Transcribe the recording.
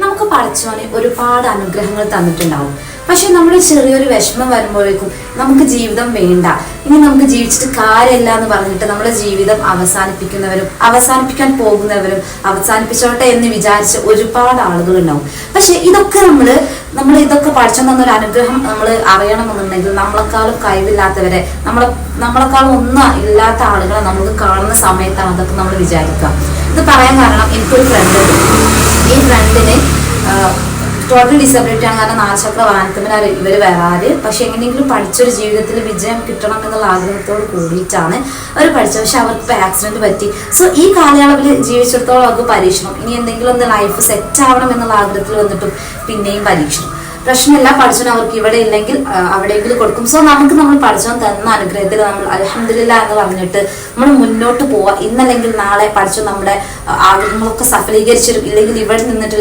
നമുക്ക് പഠിച്ചോനെ ഒരുപാട് അനുഗ്രഹങ്ങൾ തന്നിട്ടുണ്ടാവും. പക്ഷെ നമ്മൾ ചെറിയൊരു വിഷമം വരുമ്പോഴേക്കും നമുക്ക് ജീവിതം വേണ്ട. ഇനി നമുക്ക് ജീവിച്ചിട്ട് കാര്യമില്ല എന്ന് പറഞ്ഞിട്ട് നമ്മുടെ ജീവിതം അവസാനിപ്പിക്കുന്നവരും അവസാനിപ്പിക്കാൻ പോകുന്നവരും അവസാനിപ്പിച്ചോട്ടെ എന്ന് വിചാരിച്ച് ഒരുപാട് ആളുകൾ ഉണ്ടാവും പക്ഷെ ഇതൊക്കെ നമ്മൾ നമ്മൾ ഇതൊക്കെ പഠിച്ചു തന്നൊരു അനുഗ്രഹം നമ്മൾ അറിയണമെന്നുണ്ടെങ്കിൽ നമ്മളെക്കാളും കഴിവില്ലാത്തവരെ നമ്മളെ നമ്മളെക്കാളും ഒന്നും ഇല്ലാത്ത ആളുകളെ നമുക്ക് കാണുന്ന സമയത്താണ് അതൊക്കെ നമ്മൾ വിചാരിക്കുക. ഇത് പറയാൻ കാരണം എനിക്കൊരു ഫ്രണ്ട് ടോട്ടൽ ഡിസബിലിറ്റി ആണ് കാരണം നാൽചക്ര വാഹനത്തിന് ഇവർ വരാറ്. പക്ഷെ എങ്ങനെയെങ്കിലും പഠിച്ചൊരു ജീവിതത്തിൽ വിജയം കിട്ടണം എന്നുള്ള ആഗ്രഹത്തോട് കൂടിയിട്ടാണ് അവർ പഠിച്ചത്. പക്ഷെ അവർക്ക് ഇപ്പോൾ ആക്സിഡന്റ് പറ്റി. സോ ഈ കാലയളവിൽ ജീവിച്ചിടത്തോളം അവർക്ക് പരീക്ഷണം. ഇനി എന്തെങ്കിലും ഒന്ന് ലൈഫ് സെറ്റ് ആവണം എന്നുള്ള ആഗ്രഹത്തിൽ വന്നിട്ടും പിന്നെയും പരീക്ഷണം. പ്രശ്നമില്ല പഠിച്ചവൻ അവർക്ക് ഇവിടെ ഇല്ലെങ്കിൽ അവിടെയെങ്കിലും കൊടുക്കും. സോ നമുക്ക് നമ്മൾ പഠിച്ചവൻ തന്ന അനുഗ്രഹത്തിൽ നമ്മൾ അലഹമില്ല എന്ന് പറഞ്ഞിട്ട് നമ്മൾ മുന്നോട്ട് പോവാ. ഇന്നല്ലെങ്കിൽ നാളെ പഠിച്ചു നമ്മുടെ ആഗ്രഹങ്ങളൊക്കെ സഫലീകരിച്ചിരും. ഇല്ലെങ്കിൽ ഇവിടെ നിന്നിട്ട്